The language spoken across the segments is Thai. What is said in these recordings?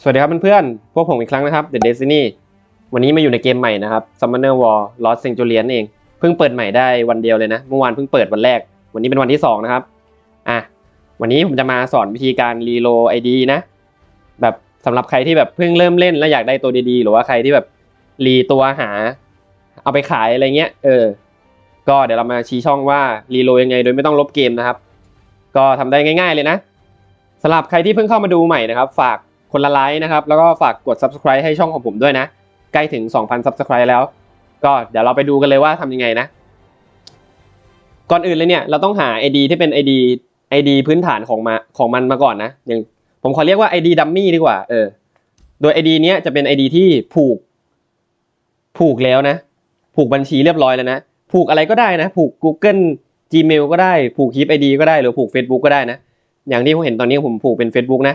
สวัสดีครับเพื่อนๆ พวกผมอีกครั้งนะครับ The Destiny วันนี้มาอยู่ในเกมใหม่นะครับ Summoner War Lost Centurion เอง เพิ่งเปิดใหม่ได้วันเดียวเลยนะ เมื่อวานเพิ่งเปิดวันแรก วันนี้เป็นวันที่ 2 นะครับ อะ วันนี้ผมจะมาสอนวิธีการรีโล ID นะ แบบสำหรับใครที่แบบเพิ่งเริ่มเล่นแล้วอยากได้ตัวดีๆ หรือว่าใครที่แบบรีตัวหา เอาไปขายอะไรเงี้ย เออ ก็เดี๋ยวเรามาชี้ช่องว่ารีโลยังไง โดยไม่ต้องลบเกมนะครับ ก็ทำได้ง่าย ๆเลยนะสำหรับใครที่เพิ่งเข้ามาดูใหม่นะครับ ฝาก คนละไลค์นะครับ แล้วก็ฝากกด subscribe ให้ช่องของผมด้วยนะ ใกล้ถึง 2,000 subscribe แล้ว ก็เดี๋ยวเราไปดูกันเลยว่าทำยังไงนะ ก่อนอื่นเลยเนี่ยเราต้องหา ID ที่เป็น ID ID พื้นฐานของมาของมันมาก่อนนะ อย่างผมขอเรียกว่า ID dummy ดีกว่า เออ โดย ID เนี้ยจะเป็น ID ที่ผูก ผูกแล้วนะ ผูกบัญชีเรียบร้อยแล้วนะ ผูกอะไรก็ได้นะ ผูก Google Gmail ก็ได้ ผูกคลิป ID ก็ได้ หรือผูก Facebook ก็ได้นะ อย่างที่ผมเห็นตอนนี้ผมผูกเป็น Facebook นะ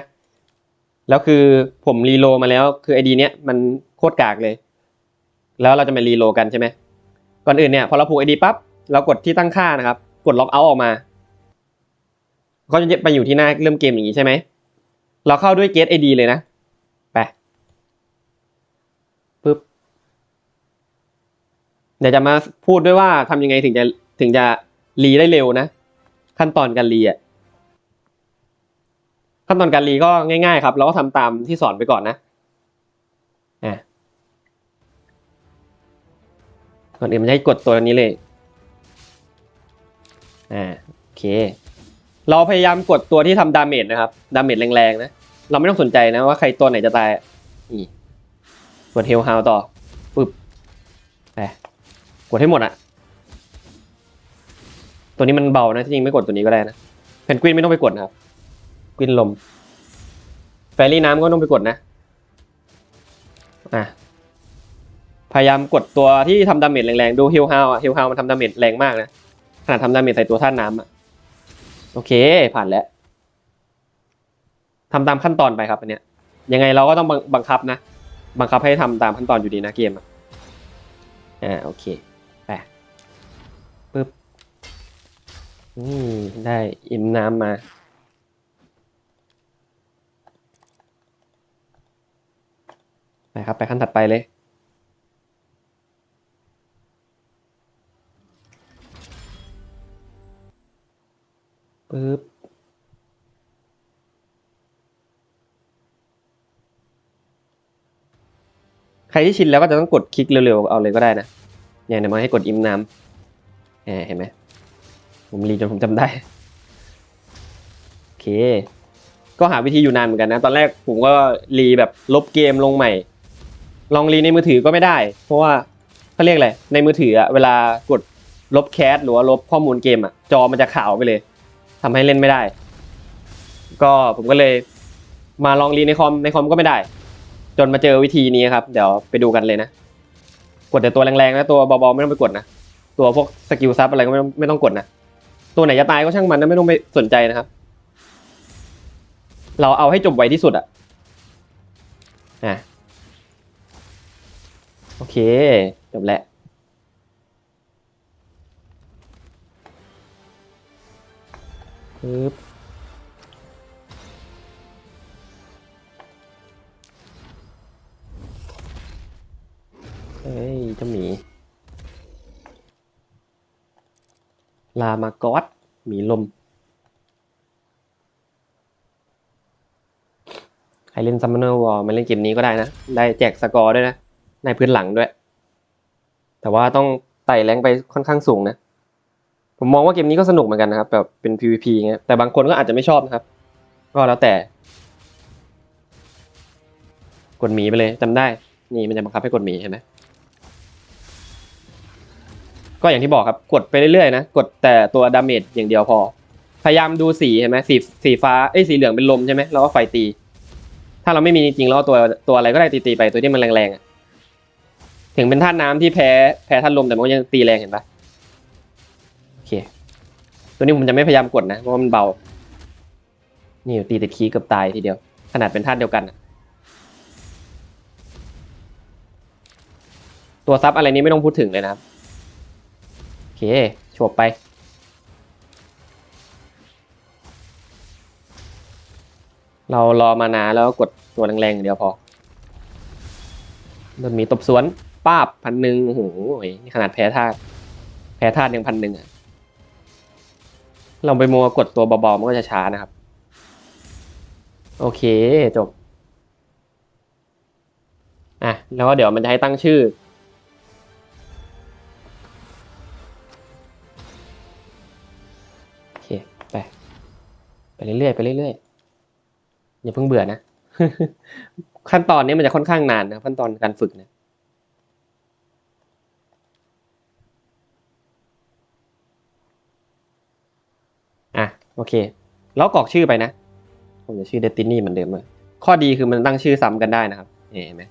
แล้วคือผมรีโลมาแล้วคือ ID เนี้ยมันโคตรกากเลย แล้วเราจะมารีโลกันใช่ไหมก่อนอื่นเนี่ยพอเราผูก ID ปั๊บเรากดที่ตั้งค่านะครับ กดล็อกเอาออกมา ก็จะไปอยู่ที่หน้าเริ่มเกมอย่างนี้ใช่ไหมเราเข้าด้วย get ID เลยนะไปปึ๊บเดี๋ยวจะมาพูดด้วยว่าทำยังไงถึงจะถึงจะรีได้เร็วนะ ขั้นตอนการรีอะ ขั้นตอนการรีก็ง่ายๆครับ เราก็ทำตามที่สอนไปก่อนนะอะก่อนอื่นมันจะให้กดตัวนี้เลย อ่า โอเค เราพยายามกดตัวที่ทำดาเมจนะครับ ดาเมจแรงๆนะ เราไม่ต้องสนใจนะว่าใครตัวไหนจะตาย นี่ กดเฮลฮาวต่อ ปึ๊บไปกดให้หมดอะตัวนี้มันเบานะที่จริงไม่กดตัวนี้ก็ได้นะ เพนกวินไม่ต้องไปกดนะครับ กวินลม แฟรี่น้ำก็ต้องไปกดนะ อะ พยายามกดตัวที่ทำดาเมจแรงๆ ดูฮิลฮาวอะฮิลฮาวมันทำดาเมจแรงมากนะ ขนาดทำดาเมจใส่ตัวท่าน้ำอะ โอเค ผ่านแล้วทำตามขั้นตอนไปครับอันเนี้ย ยังไงเราก็ต้องบังคับนะ บังคับให้ทำตามขั้นตอนอยู่ดีนะเกม อะอ่าโอเคไปปึ๊บนี่ได้อิ่มน้ำมา ไปครับ ไปขั้นถัดไปเลยปึ๊บใครที่ชินแล้วก็จะต้องกดคลิกเร็วๆ เอาเลยก็ได้นะเนี่ยเดี๋ยวมันให้กดอิมน้ำแหมเห็นไหม ผมรีจนผมจำได้ โอเค ก็หาวิธีอยู่นานเหมือนกันนะ ตอนแรกผมก็รีแบบลบเกมลงใหม่ ลองรีในมือถือก็ไม่ได้ เพราะว่าเขาเรียกอะไรในมือถืออะเวลากดลบแคสหรือว่าลบข้อมูลเกมอะจอมันจะขาวไปเลยทำให้เล่นไม่ได้ ก็ผมก็เลยมาลองรีในคอมในคอมก็ไม่ได้ จนมาเจอวิธีนี้ครับ เดี๋ยวไปดูกันเลยนะ กดแต่ตัวแรงๆนะตัวเบาๆไม่ต้องไปกดนะ ตัวพวกสกิลซับอะไรก็ไม่ต้องไม่ต้องกดนะ ตัวไหนจะตายก็ช่างมันนะไม่ต้องไปสนใจนะครับ เราเอาให้จบไวที่สุดอะอะ โอเค จบแล้วปึ๊บเฮ้ยเจ้าหมี ลามากอสหมีลม ใครเล่น Summoner War มาเล่นเกมนี้ก็ได้นะ ได้แจกสกอร์ด้วยนะ ในพื้นหลังด้วย แต่ว่าต้องไต่แรงไปค่อนข้างสูงนะ ผมมองว่าเกมนี้ก็สนุกเหมือนกันนะครับแบบเป็น PVP เงี้ยแต่บางคนก็อาจจะไม่ชอบนะครับ ก็แล้วแต่กดหมีไปเลยจำได้ นี่มันจะบังคับให้กดหมีเห็นไหมก็อย่างที่บอกครับกดไปเรื่อยๆนะกดแต่ตัวดาเมจอย่างเดียวพอ พยายามดูสีเห็นไหมสีสีฟ้าเอ้ยสีเหลืองเป็นลมใช่ไหมแล้วก็ไฟตี ถ้าเราไม่มีจริงๆแล้วเอาตัวตัวอะไรก็ได้ตีๆไปตัวที่มันแรงๆ ถึงเป็นธาตุน้ำที่แพ้แพ้ธาตุลมแต่มันก็ยังตีแรงเห็นปะโอเค ตัวนี้ผมจะไม่พยายามกดนะเพราะมันเบา นี่ตีติดคีเกือบตายทีเดียว ขนาดเป็นธาตุเดียวกัน ตัวซับอะไรนี้ไม่ต้องพูดถึงเลยนะครับโอเคโฉบไปเรารอมานานแล้วกดตัวแรงๆอย่างเดียวพอโดนมีตบสวน ป้าบพันหนึ่งโอ้โหนี่ขนาดแพ้ธาตุแพ้ธาตุยังพันหนึ่งอะเราไปมัวกดตัวเบาๆมันก็จะช้านะครับ โอเคจบอะแล้วก็เดี๋ยวมันจะให้ตั้งชื่อ โอเค ไป ไปเรื่อยๆไปเรื่อยๆอย่าเพิ่งเบื่อนะ ขั้นตอนนี้มันจะค่อนข้างนานนะขั้นตอนการฝึกเนะอะ โอเค แล้วกรอกชื่อไปนะ ผมจะชื่อเดตินี่เหมือนเดิมเลยข้อดีคือมันตั้งชื่อซ้ำกันได้นะครับ เห็นไหม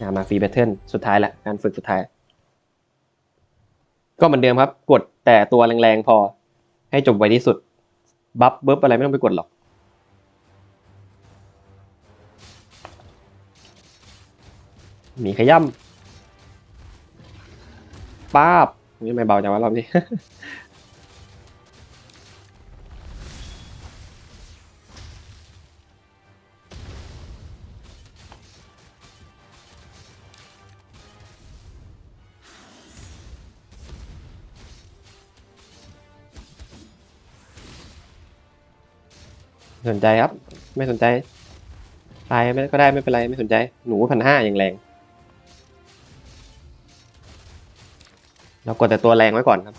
อะมาฟรีแบทเทิลสุดท้ายละการฝึกสุดท้าย ก็เหมือนเดิมครับ กดแต่ตัวแรงๆพอ ให้จบไวที่สุด บัฟเบิบอะไรไม่ต้องไปกดหรอกมีขย่ำป้าบนี่ไม่เบาจังวะรอบนี้ สนใจครับ ไม่สนใจ ตายไม่ก็ได้ไม่เป็นไรไม่สนใจ หนูพันห้าอย่างแรง เรากดแต่ตัวแรงไว้ก่อนครับ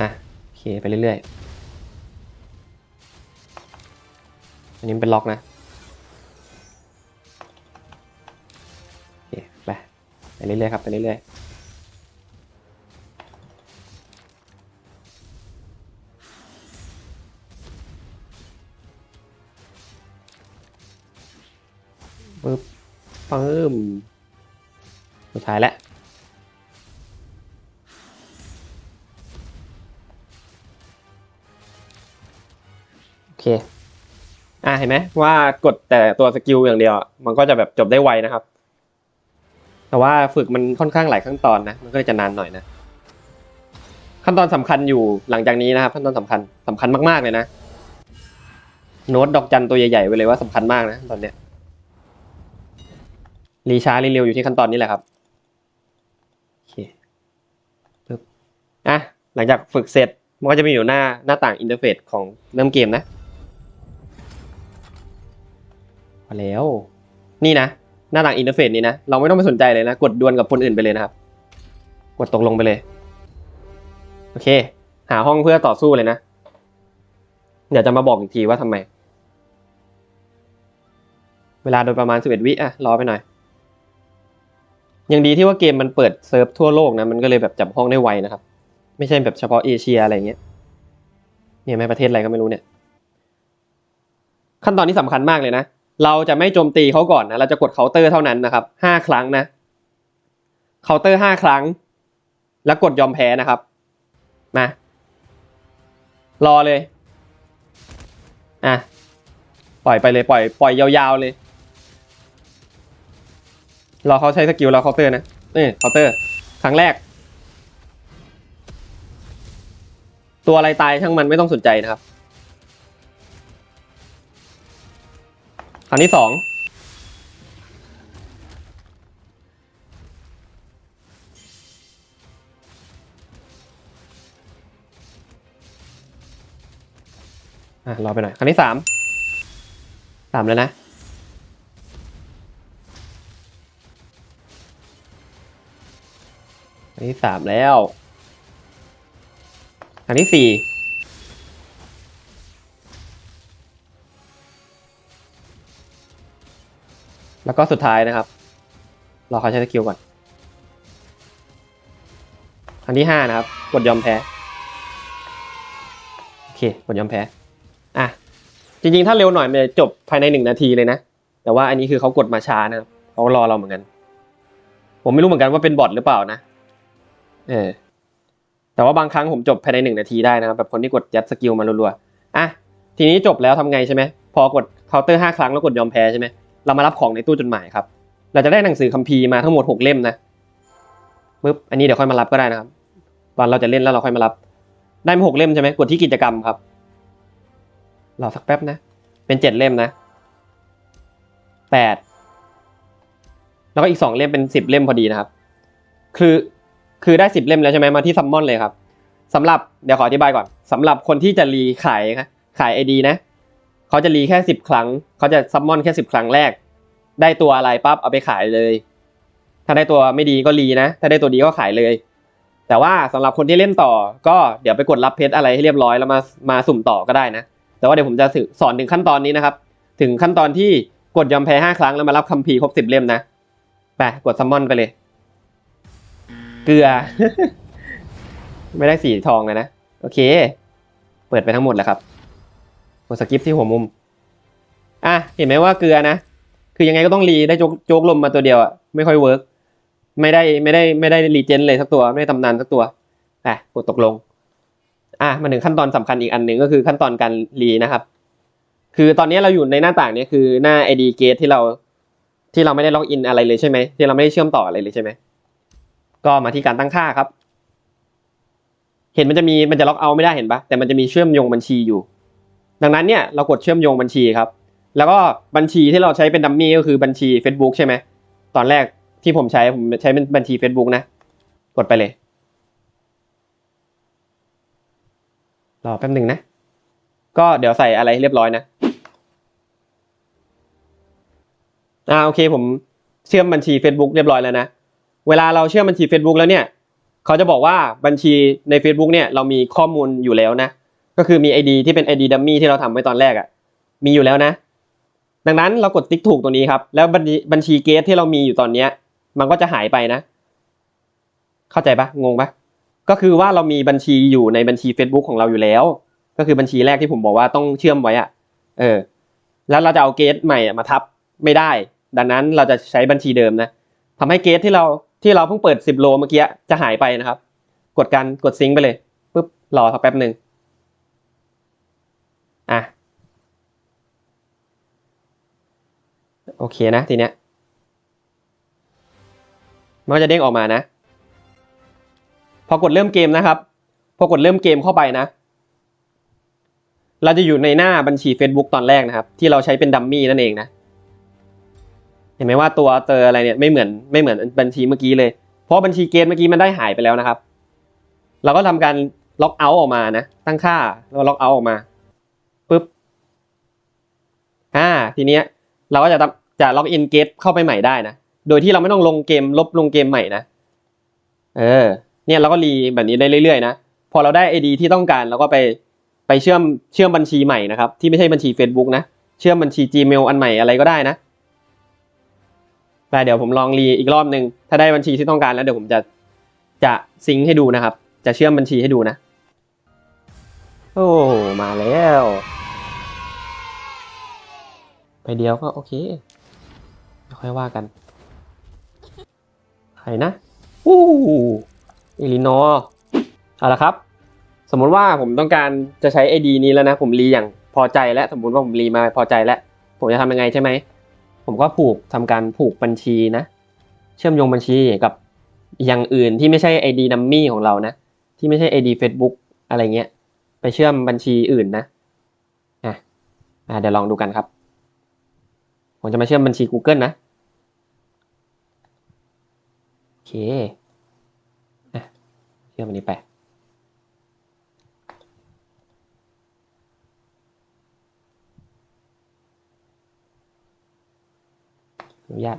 อะโอเคไปเรื่อยๆ อันนี้เป็นล็อกนะโอเคไปไปเรื่อยๆครับไปเรื่อยๆ ปึ้มสุดท้ายแล้วโอเค อะเห็นไหมว่ากดแต่ตัวสกิลอย่างเดียว มันก็จะแบบจบได้ไวนะครับ แต่ว่าฝึกมันค่อนข้างหลายขั้นตอนนะ มันก็จะนานหน่อยนะ ขั้นตอนสำคัญอยู่หลังจากนี้นะครับ ขั้นตอนสำคัญสำคัญมากๆเลยนะ โน้ตดอกจันตัวใหญ่ๆไว้เลยว่าสำคัญมากนะตอนเนี้ย รีช้ารีเร็วอยู่ที่ขั้นตอนนี้แหละครับโอเคปึ๊บอะหลังจากฝึกเสร็จมันก็จะมีอยู่หน้าหน้าต่างอินเทอร์เฟซของเริ่มเกมนะพอแล้ว นี่นะ หน้าต่างอินเทอร์เฟซนี้นะ เราไม่ต้องไปสนใจเลยนะ กดดวลกับคนอื่นไปเลยนะครับ กดตกลงไปเลย โอเค หาห้องเพื่อต่อสู้เลยนะ เดี๋ยวจะมาบอกอีกทีว่าทำไม เวลาโดยประมาณ11วิอะ รอไปหน่อย ยังดีที่ว่าเกมมันเปิดเซิร์ฟทั่วโลกนะมันก็เลยแบบจับห้องได้ไวนะครับ ไม่ใช่แบบเฉพาะเอเชียอะไรเงี้ยเนี่ยไม่ประเทศอะไรก็ไม่รู้เนี่ย ขั้นตอนนี้สำคัญมากเลยนะเราจะไม่โจมตีเขาก่อนนะเราจะกดเคาน์เตอร์เท่านั้นนะครับห้าครั้งนะเคาน์เตอร์ห้าครั้ง แล้วกดยอมแพ้นะครับมารอเลยอะปล่อยไปเลยปล่อย ปล่อยยาวๆเลย รอเขาใช้สกิลเราเคาน์เตอร์นะนี่เคาน์เตอร์ครั้งแรก ตัวอะไรตายช่างมันไม่ต้องสนใจนะครับ ครั้งที่สองอะรอไปหน่อยครั้งที่สามสามแล้วนะ อันที่สามแล้ว อันที่สี่แล้วก็สุดท้ายนะครับ รอเขาใช้สกิลก่อน อันที่ห้านะครับ กดยอมแพ้ โอเค กดยอมแพ้ อะ จริงๆ ถ้าเร็วหน่อยมันจะจบภายในหนึ่งนาทีเลยนะ แต่ว่าอันนี้คือเขากดมาช้านะครับเขารอเราเหมือนกัน ผมไม่รู้เหมือนกันว่าเป็นบอทหรือเปล่านะ เออแต่ว่าบางครั้งผมจบภายในหนึ่งนาทีได้นะครับแบบคนที่กดยัดสกิลมารัวๆอะทีนี้จบแล้วทำไงใช่ไหมพอกดเคาน์เตอร์ห้าครั้งแล้วกดยอมแพ้ใช่ไหมเรามารับของในตู้จดหมายครับ เราจะได้หนังสือคัมภีร์มาทั้งหมดหกเล่มนะปึ๊บอันนี้เดี๋ยวค่อยมารับก็ได้นะครับ ตอนเราจะเล่นแล้วเราค่อยมารับ ได้มาหกเล่มใช่ไหมกดที่กิจกรรมครับรอสักแป๊บนะ เป็นเจ็ดเล่มนะแปดแล้วก็อีกสองเล่มเป็นสิบเล่มพอดีนะครับ คือ คือได้สิบเล่มแล้วใช่ไหมมาที่ซัมมอนเลยครับสำหรับเดี๋ยวขออธิบายก่อนสำหรับคนที่จะรีขายนะขายไอดีนะเขาจะรีแค่สิบครั้งเขาจะซัมมอนแค่สิบครั้งแรก ได้ตัวอะไรปั๊บเอาไปขายเลย ถ้าได้ตัวไม่ดีก็รีนะ ถ้าได้ตัวดีก็ขายเลย แต่ว่าสำหรับคนที่เล่นต่อ ก็เดี๋ยวไปกดรับเพชรอะไรให้เรียบร้อยแล้วมามาสุ่มต่อก็ได้นะ แต่ว่าเดี๋ยวผมจะสอนถึงขั้นตอนนี้นะครับ ถึงขั้นตอนที่กดยอมแพ้ห้าครั้งแล้วมารับคัมภีร์ครบสิบเล่มนะไปกดซัมมอนไปเลย ลือ ไม่ได้สีทองเลยนะ โอเค เปิดไปทั้งหมดแล้วครับกดสกิปที่หัวมุม อะ เห็นไหมว่าเกลือนะ คือยังไงก็ต้องรีได้โจกโจกลมมาตัวเดียวอะ ไม่ค่อยเวิร์กไม่ได้ไม่ได้ไม่ได้รีเจนเลยสักตัว ไม่ได้ตำนานสักตัวอะกดตกลง อะมาถึงขั้นตอนสำคัญอีกอันหนึ่งก็คือขั้นตอนการรีนะครับ คือตอนนี้เราอยู่ในหน้าต่างเนี้คือหน้า ID Gate ที่เราที่เราไม่ได้ล็อกอินอะไรเลยใช่ไหมที่เราไม่ได้เชื่อมต่ออะไรเลยใช่ไหม ก็มาที่การตั้งค่าครับ เห็นมันจะมีมันจะล็อกเอาไม่ได้เห็นปะแต่มันจะมีเชื่อมโยงบัญชีอยู่ ดังนั้นเนี่ยเรากดเชื่อมโยงบัญชีครับ แล้วก็บัญชีที่เราใช้เป็นดัมมี่ก็คือบัญชี Facebook ใช่ไหมตอนแรกที่ผมใช้ผมใช้เป็นบัญชี Facebook นะ กดไปเลยรอแป๊บหนึ่งนะ ก็เดี๋ยวใส่อะไรเรียบร้อยนะอ่าโอเคผมเชื่อมบัญชี Facebook เรียบร้อยแล้วนะ เวลาเราเชื่อมบัญชี Facebook แล้วเนี่ยเขาจะบอกว่าบัญชีใน Facebook เนี่ยเรามีข้อมูลอยู่แล้วนะ ก็คือมี ID ที่เป็น ID dummy ที่เราทำไว้ตอนแรกอะ่ะมีอยู่แล้วนะ ดังนั้นเรากดติ๊กถูกตรงนี้ครับ แล้วบัญชีบัญชีเกสที่เรามีอยู่ตอนเนี้ย มันก็จะหายไปนะ เข้าใจปะงงปะก็คือว่าเรามีบัญชีอยู่ในบัญชี Facebook ของเราอยู่แล้ว ก็คือบัญชีแรกที่ผมบอกว่าต้องเชื่อมไว้อะเออ แล้วเราจะเอาเกสใหม่มาทับไม่ได้ ดังนั้นเราจะใช้บัญชีเดิมนะทำให้เกสที่เรา ที่เราเพิ่งเปิด 10 โลเมื่อกี้จะหายไปนะครับ กดการกดซิงค์ไปเลยปุ๊บรอสักแป๊บหนึ่งอะโอเคนะทีเนี้ยมันก็จะเด้งออกมานะ พอกดเริ่มเกมนะครับ พอกดเริ่มเกมเข้าไปนะ เราจะอยู่ในหน้าบัญชี Facebook ตอนแรกนะครับ ที่เราใช้เป็นดัมมี่นั่นเองนะ ห็นไหมว่าตัวเตอร์อะไรเนี่ยไม่เหมือนไม่เหมือนบัญชีเมื่อกี้เลย เพราะบัญชีเกมเมื่อกี้มันได้หายไปแล้วนะครับ เราก็ทำการล็อกเอาท์ออกมานะ ตั้งค่าแล้วล็อกเอาท์ออกมาปุ๊บอ่าทีเนี้ยเราก็จะจะล็อกอินเกตเข้าไปใหม่ได้นะ โดยที่เราไม่ต้องลงเกมลบลงเกมใหม่นะเออเนี่ยเราก็รีแบบนี้ได้เรื่อยๆนะพอเราได้ ID ที่ต้องการเราก็ไปไปเชื่อมเชื่อมบัญชีใหม่นะครับ ที่ไม่ใช่บัญชี Facebook นะ เชื่อมบัญชี Gmail อันใหม่อะไรก็ได้นะ แต่เดี๋ยวผมลองรีอีกรอบหนึ่งถ้าได้บัญชีที่ต้องการแล้วเดี๋ยวผมจะจะซิงให้ดูนะครับ จะเชื่อมบัญชีให้ดูนะ โอ้มาแล้ว ไปเดียวก็โอเคไม่ค่อยว่ากัน ใครนะอู้อิลินอเอาละครับ สมมุติว่าผมต้องการจะใช้ ID นี้แล้วนะ ผมรีอย่างพอใจแล้วสมมุติว่าผมรีมาพอใจแล้ว ผมจะทำยังไงใช่ไหม ผมก็ผูกทำการผูกบัญชีนะ เชื่อมโยงบัญชีกับอย่างอื่นที่ไม่ใช่ ID ดัมมี่ของเรานะ ที่ไม่ใช่ ID Facebook อะไรเงี้ย ไปเชื่อมบัญชีอื่นนะอะอะเดี๋ยวลองดูกันครับ ผมจะมาเชื่อมบัญชี Google นะโอเคอะเชื่อมอันนี้ไป อนุญาต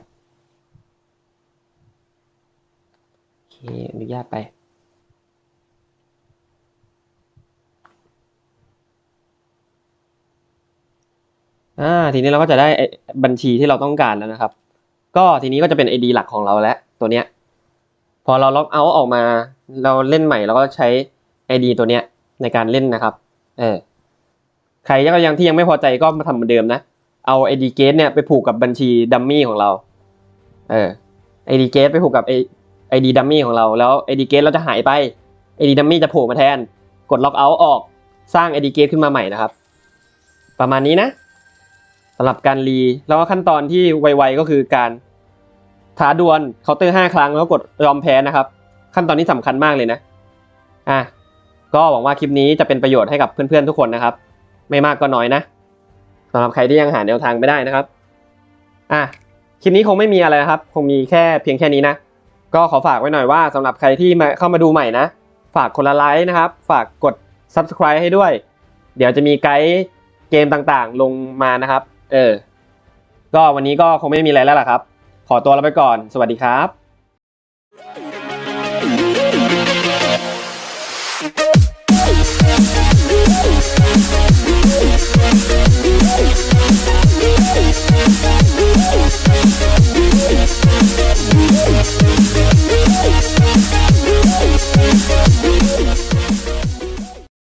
โอเคอนุญาตไปอ่าทีนี้เราก็จะได้บัญชีที่เราต้องการแล้วนะครับ ก็ทีนี้ก็จะเป็น ID หลักของเราแล้วตัวเนี้ยพอเราล็อกเอาออกมา เราเล่นใหม่เราก็ใช้ ID ตัวเนี้ยในการเล่นนะครับ เออใครยังที่ยังไม่พอใจก็มาทำเหมือนเดิมนะ เอา ID gate เนี่ยไปผูกกับบัญชีดัมมี่ของเรา เออ ID gate ไปผูกกับ ID dummy ของเรา แล้ว ID gate เราจะหายไป ID dummy จะโผล่มาแทน กดล็อกเอาท์ออก สร้าง ID gate ขึ้นมาใหม่นะครับ ประมาณนี้นะสำหรับการรี แล้วก็ขั้นตอนที่ไวๆก็คือการท้าดวลเคาน์เตอร์ห้าครั้งแล้วกดยอมแพ้นะครับ ขั้นตอนนี้สำคัญมากเลยนะ อะ ก็หวังว่าคลิปนี้จะเป็นประโยชน์ให้กับเพื่อนๆทุกคนนะครับ ไม่มากก็น้อยนะ สำหรับใครที่ยังหาแนวทางไม่ได้นะครับ อะคลิปนี้คงไม่มีอะไรครับ คงมีแค่เพียงแค่นี้นะ ก็ขอฝากไว้หน่อยว่าสำหรับใครที่มาเข้ามาดูใหม่นะ ฝากคนละไลค์นะครับ ฝากกด subscribe ให้ด้วย เดี๋ยวจะมีไกด์เกมต่างๆ ลงมานะครับ เออ ก็วันนี้ก็คงไม่มีอะไรแล้วล่ะครับ ขอตัวลาไปก่อน สวัสดีครับ Thank. We'll be right.